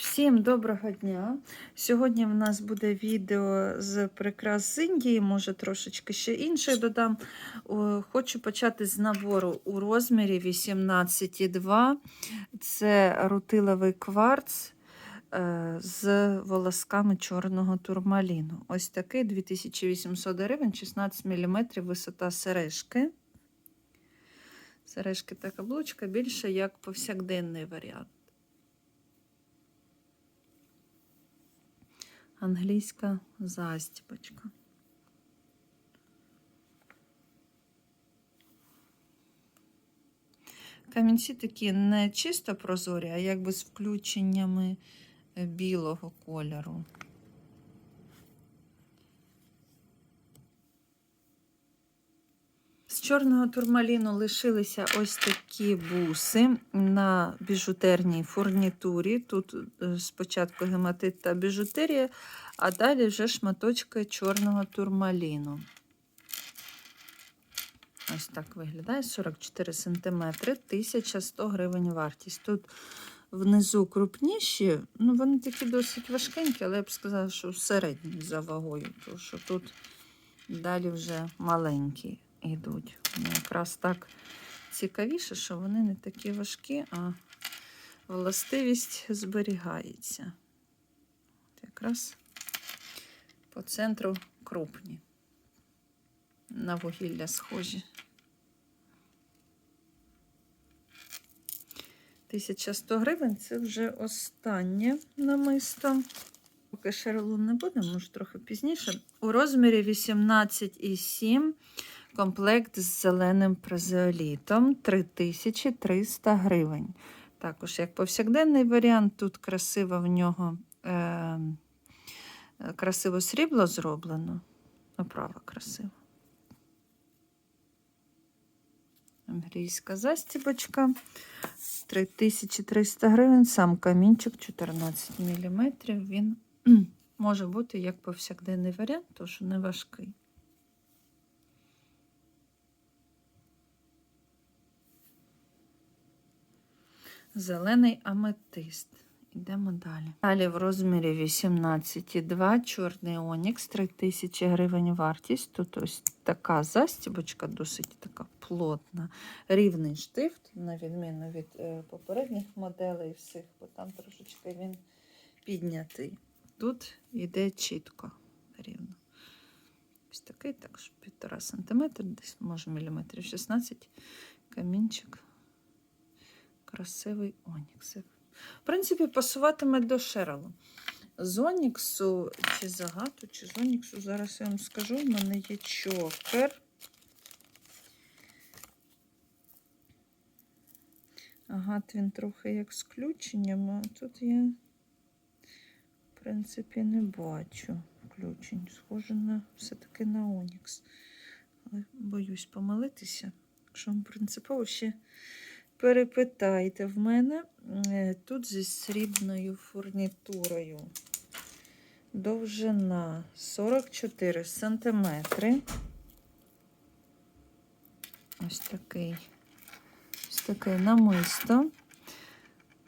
Всім доброго дня! Сьогодні в нас буде відео з прикрас з Індії, може трошечки ще інше додам. Хочу почати з набору у розмірі 18,2. Це рутиловий кварц е, з волосками чорного турмаліну. Ось такий 2800 гривень, 16 мм висота сережки. Сережки та каблучка більше як повсякденний варіант. Англійська застіпочка. Камінці такі не чисто прозорі, а якби з включеннями е, білого кольору. Чорного турмаліну лишилися ось такі буси на біжутерній фурнітурі. Тут е, спочатку гематит та біжутерія, а далі вже шматочки чорного турмаліну. Ось так виглядає 44 см, 1100 гривень вартість. Тут внизу крупніші, ну вони такі досить важкенькі, але я б сказала, що середні за вагою, тому що тут далі вже маленькі йдуть. Вони якраз так цікавіше, що вони не такі важкі, а властивість зберігається. Якраз по центру крупні. На вугілля схожі. 1100 гривень це вже останнє намисто. Поки шерлун не буде, може трохи пізніше. У розмірі 18,7 комплект з зеленим прозеолітом 3300 гривень. Також, як повсякденний варіант, тут красиво в нього е, красиво срібло зроблено. Оправа красива. Англійська застібочка 3300 гривень, сам камінчик 14 мм. Він може бути як повсякденний варіант, тому що не важкий. Зелений аметист. Йдемо далі. Далі в розмірі 18,2 чорний онікс, 3000 гривень вартість. Тут ось така застібочка, досить така плотна, рівний штифт, на відміну від е, попередніх моделей всіх, бо там трошечки він піднятий. Тут йде чітко рівно. Ось такий, також 1,5 см, десь може міліметрів 16 камінчик. Красивий онікс. В принципі, пасуватиме до шерелу. З Оніксу чи загату, чи з Оніксу, зараз я вам скажу, в мене є чокер. Агат він трохи як з включенням, а тут я, в принципі, не бачу включень. Схоже на все-таки на Онікс. Але боюсь помилитися. Якщо вам принципово ще перепитайте в мене е, тут зі срібною фурнітурою. Довжина 44 см. Ось такий, ось таке намисто.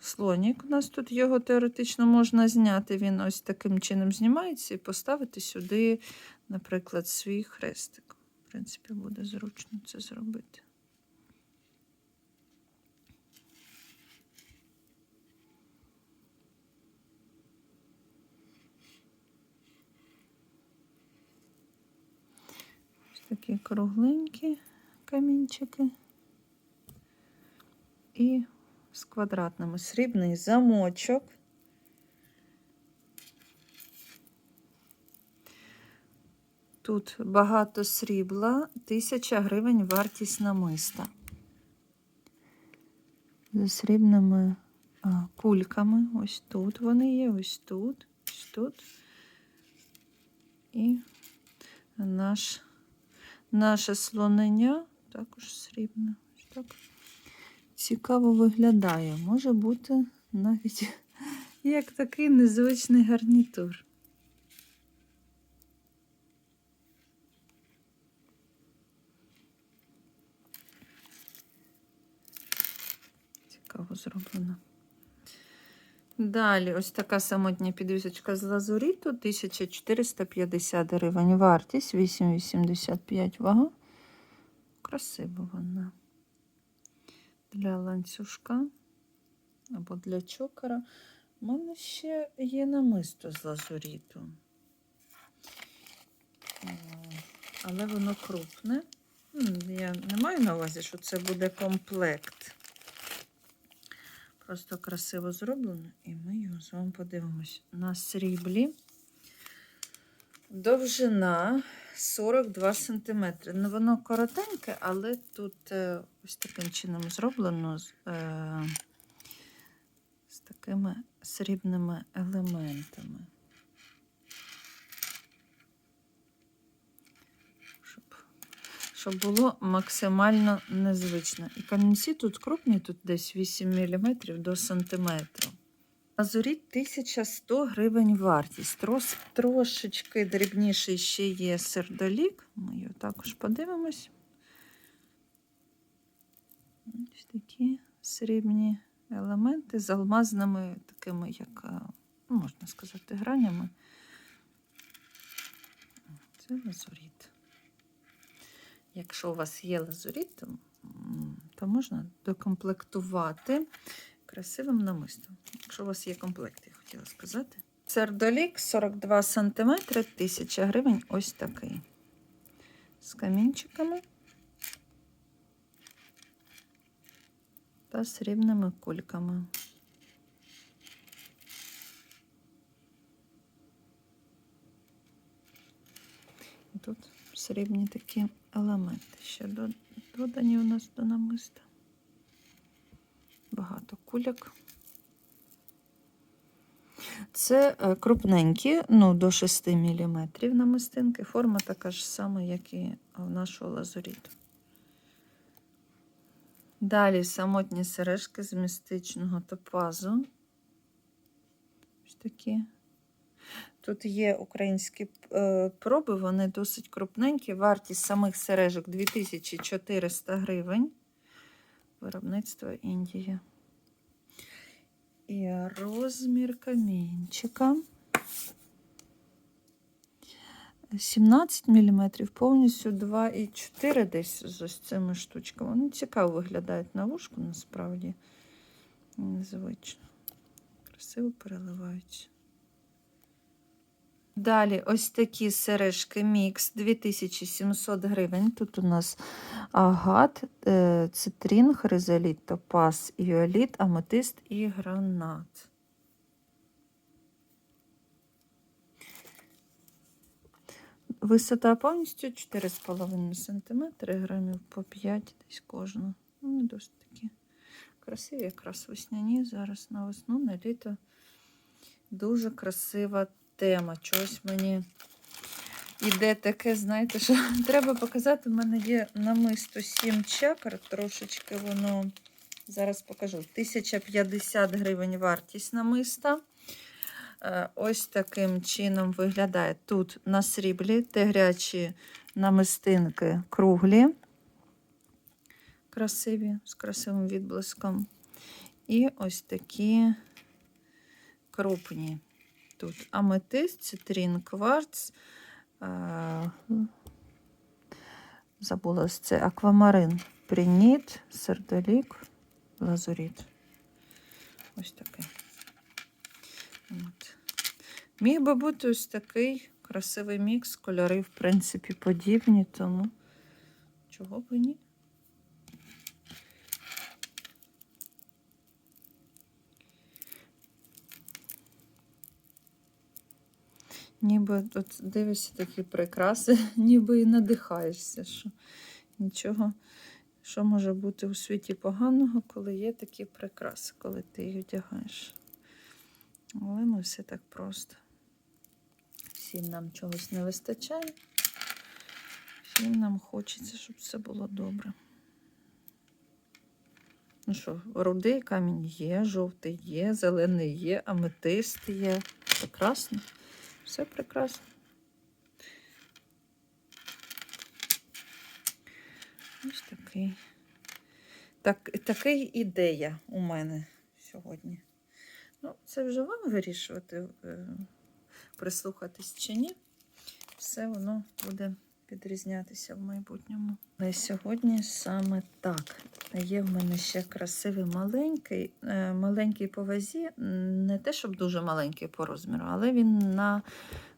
Слонік у нас тут його теоретично можна зняти. Він ось таким чином знімається і поставити сюди, наприклад, свій хрестик. В принципі, буде зручно це зробити. Такі кругленькі камінчики. І з квадратними срібний замочок. Тут багато срібла, тисяча гривень вартість намиста. За срібними а, кульками. Ось тут вони є, ось тут, ось тут. І наш Наше слонення також срібне. Так. Цікаво виглядає. Може бути навіть як такий незвичний гарнітур. Цікаво зроблено. Далі, ось така самотня підвісочка з лазуріту, 1450 гривень. Вартість 8,85 вага. Красива вона. Для ланцюжка або для чокера. У мене ще є намисто з лазуріту. Але воно крупне. Я не маю на увазі, що це буде комплект. Просто красиво зроблено, і ми його з вами подивимось. На сріблі довжина 42 см. Ну, воно коротеньке, але тут е, ось таким чином зроблено з, е, з такими срібними елементами. Щоб було максимально незвично. І камінці тут крупні, тут десь 8 мм до сантиметру. Азуріт 1100 гривень вартість. Трос, трошечки дрібніший ще є сердолік. Ми його також подивимось. Ось такі срібні елементи з алмазними, такими, як, е, ну, можна сказати, гранями. Це лазуріт. Якщо у вас є лазуріт, то, то можна докомплектувати красивим намистом. Якщо у вас є комплект, я хотіла сказати. Сердолік 42 см, 1000 гривень. Ось такий. З камінчиками та срібними кульками. Тут срібні такі елементи ще додані у нас до намиста. Багато кульок. Це е, крупненькі, ну, до 6 мм намистинки. Форма така ж сама, як і в нашого лазуріту. Далі самотні сережки з містичного топазу. Ось такі. Тут є українські е, проби, вони досить крупненькі. Вартість самих сережок 2400 гривень. Виробництво Індія. І розмір камінчика 17 мм, повністю 2,4 десь з ось цими штучками. Вони цікаво виглядають на вушку, насправді. Незвично. Красиво переливаються. Далі ось такі сережки мікс 2700 гривень. Тут у нас агат, е, цитрин, хризоліт, топаз, іоліт, аметист і гранат. Висота повністю 4,5 см, грамів по 5 десь кожна. Вони досить такі красиві, якраз весняні. Зараз на весну, на літо. Дуже красива тема. Чогось мені іде таке, знаєте, що треба показати. У мене є намисто 7 чакр, трошечки воно, зараз покажу, 1050 гривень вартість намиста. Е, Ось таким чином виглядає. Тут на сріблі тигрячі намистинки круглі, красиві, з красивим відблиском. І ось такі крупні. Тут аметист, цитрин, кварц. Забула це аквамарин, приніт, сердолік, лазуріт. Ось такий. От. Міг би бути ось такий красивий мікс, кольори, в принципі, подібні, тому чого б ні. Ніби тут дивишся такі прикраси, ніби і надихаєшся, що нічого, що може бути у світі поганого, коли є такі прикраси, коли ти їх одягаєш. Але ми все так просто. Всім нам чогось не вистачає. Всім нам хочеться, щоб все було добре. Ну що, рудий камінь є, жовтий є, зелений є, аметист є. Прекрасно. Все прекрасно. Ось такий. Так, такий ідея у мене сьогодні. Ну, це вже вам вирішувати, е, прислухатись чи ні. Все воно буде відрізнятися в майбутньому. Але сьогодні саме так. Є в мене ще красивий маленький, е, маленький по вазі, не те, щоб дуже маленький по розміру, але він на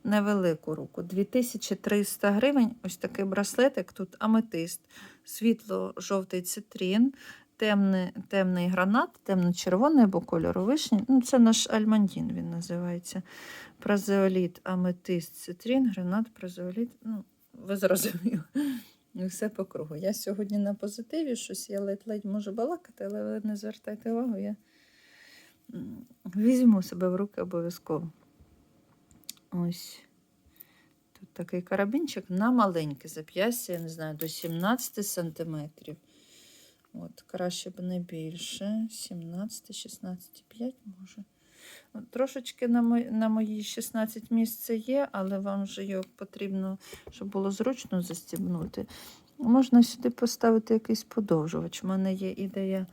невелику руку. 2300 гривень. Ось такий браслетик. Тут аметист, світло-жовтий цитрін, темний, темний гранат, темно-червоний або кольору вишні. Ну, це наш альмандін, він називається. Празеоліт, аметист, цитрін, гранат, празеоліт. Ну, ви зрозуміли. Все по кругу. Я сьогодні на позитиві, щось я ледь-ледь можу балакати, але не звертайте увагу, я візьму себе в руки обов'язково. Ось. Тут такий карабінчик на маленький зап'ястя, я не знаю, до 17 сантиметрів. От, краще б не більше. 17, 16, 5 може. От, трошечки на, мої, на мої 16 місце є, але вам же його потрібно, щоб було зручно застібнути. Можна сюди поставити якийсь подовжувач. У мене є ідея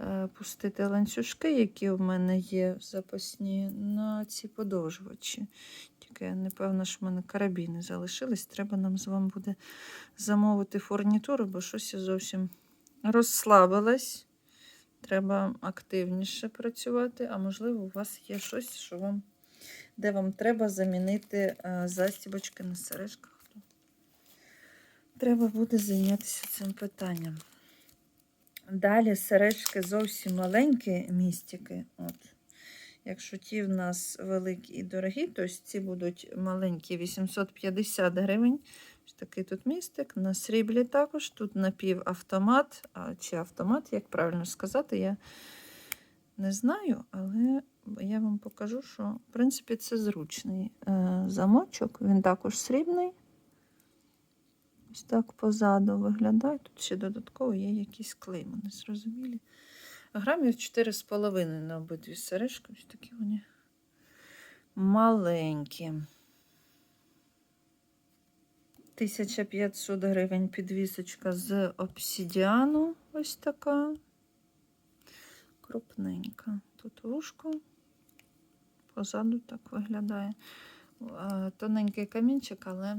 е, пустити ланцюжки, які в мене є запасні, на ці подовжувачі. Тільки я що в мене карабіни залишились. Треба нам з вами буде замовити фурнітуру, бо щось я зовсім розслабилась. Треба активніше працювати, а можливо, у вас є щось, що вам, де вам треба замінити е, застібочки на сережках. Треба буде зайнятися цим питанням. Далі сережки зовсім маленькі містики. От. Якщо ті в нас великі і дорогі, то ці будуть маленькі 850 гривень. Такий тут містик. На сріблі також. Тут напівавтомат, чи автомат, як правильно сказати, я не знаю, але я вам покажу, що в принципі це зручний е, замочок. Він також срібний. Ось так позаду виглядає. Тут ще додатково є якісь клейми, незрозумілі. Грамів 4,5 на обидві сережки. Ось такі вони маленькі. 1500 гривень підвісочка з обсідіану. Ось така. Крупненька. Тут вушко. Позаду так виглядає. Тоненький камінчик, але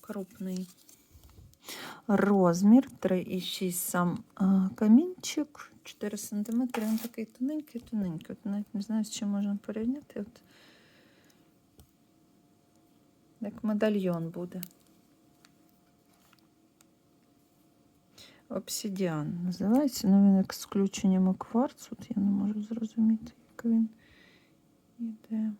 крупний. Розмір 3,6 сам камінчик, 4 см. Він такий тоненький, тоненький. От навіть не знаю, з чим можна порівняти. От. Як медальйон буде. Обсідіан називається. але він як з включенням кварцу. Я не можу зрозуміти, як він іде.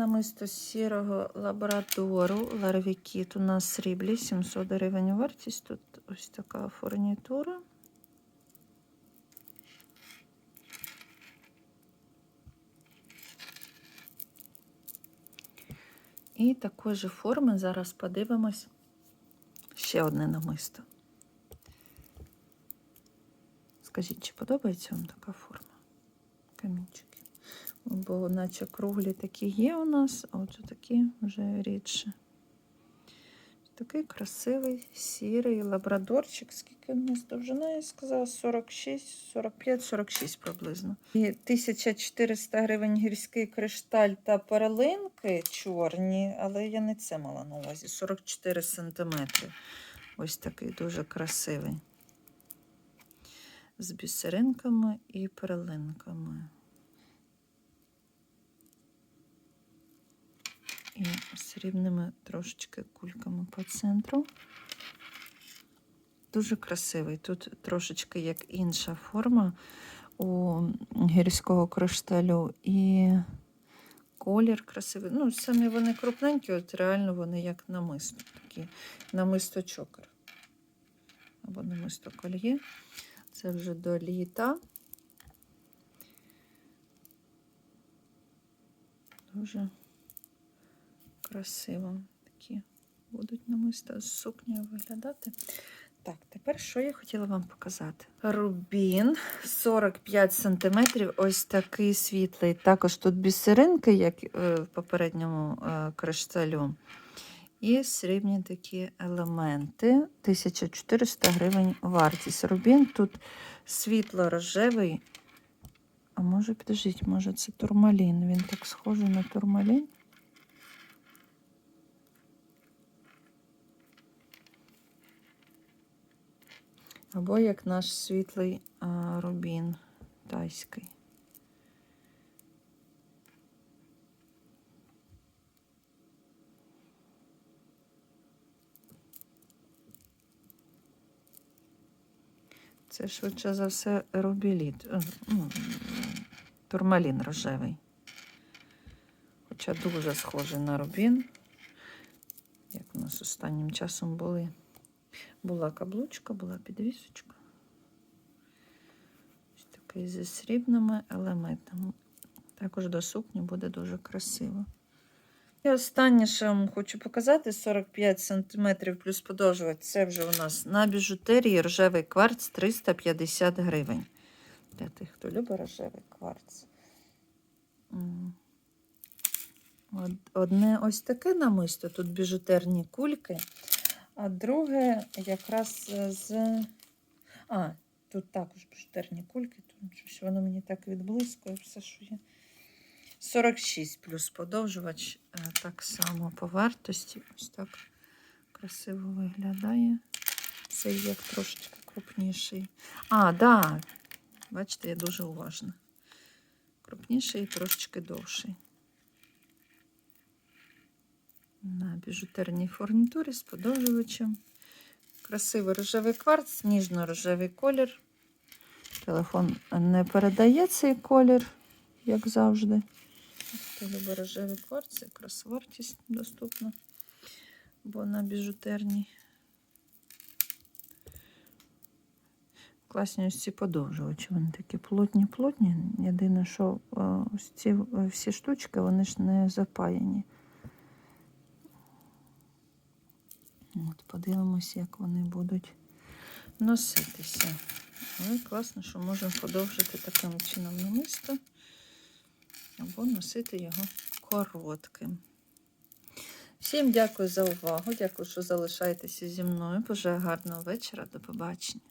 Намисто сірого лабрадору Ларвікіт у нас сріблі 700 гривень вартість. Тут ось така фурнітура. І такої же форми зараз подивимось ще одне намисто. Скажіть, чи подобається вам така форма? Камінчики. Бо наче круглі такі є у нас, а от такі вже рідше. Такий красивий сірий лабрадорчик. Скільки у нас довжина, я сказала, 46, 45, 46 приблизно. І 1400 гривень гірський кришталь та перлинки чорні, але я не це мала на увазі. 44 сантиметри. Ось такий дуже красивий. З бісеринками і перлинками. І срібними трошечки кульками по центру. Дуже красивий. Тут трошечки як інша форма у гірського кришталю і колір красивий. Ну, самі вони крупненькі, от реально вони як намисто такі. Намисто чокер. Або намисто кольє. Це вже до літа. Дуже красиво такі будуть намисто з сукнею виглядати. Так, тепер що я хотіла вам показати? Рубін 45 см, ось такий світлий. Також тут бісеринки, як е, в попередньому е, кришталю. І срібні такі елементи. 1400 гривень вартість. Рубін тут світло-рожевий. А може, підождіть, може це турмалін. Він так схожий на турмалін. Або як наш світлий а, рубін тайський. Це швидше за все рубіліт. е, ну, Турмалін рожевий. Хоча дуже схожий на рубін. Як у нас останнім часом були. Була каблучка, була підвісочка. Ось такий зі срібними елементами. Також до сукні буде дуже красиво. І останнє, що вам хочу показати: 45 см плюс подовжувати. Це вже у нас на біжутерії рожевий кварц 350 гривень. Для тих, хто любить рожевий кварц. Одне ось таке намисто, тут біжутерні кульки. А друге якраз з. А, тут також біжутерні кульки, тут щось воно мені так відблискує, все, що є. 46 плюс подовжувач е, так само по вартості. Ось так красиво виглядає. Цей як трошечки крупніший. А, да. Бачите, я дуже уважна. Крупніший і трошечки довший. На біжутерній фурнітурі з подовжувачем. Красивий рожевий кварц, ніжно-рожевий колір. Телефон не передає цей колір, як завжди. Хто любить рожевий кварц, якраз вартість доступна, бо на біжутерній. Класні ось ці подовжувачі. Вони такі плотні-плотні. Єдине, що е, ось ці е, всі штучки, вони ж не запаяні. От, подивимось, як вони будуть носитися. Але класно, що можемо подовжити таким чином намисто або носити його коротким. Всім дякую за увагу. Дякую, що залишаєтеся зі мною. Бажаю гарного вечора. До побачення.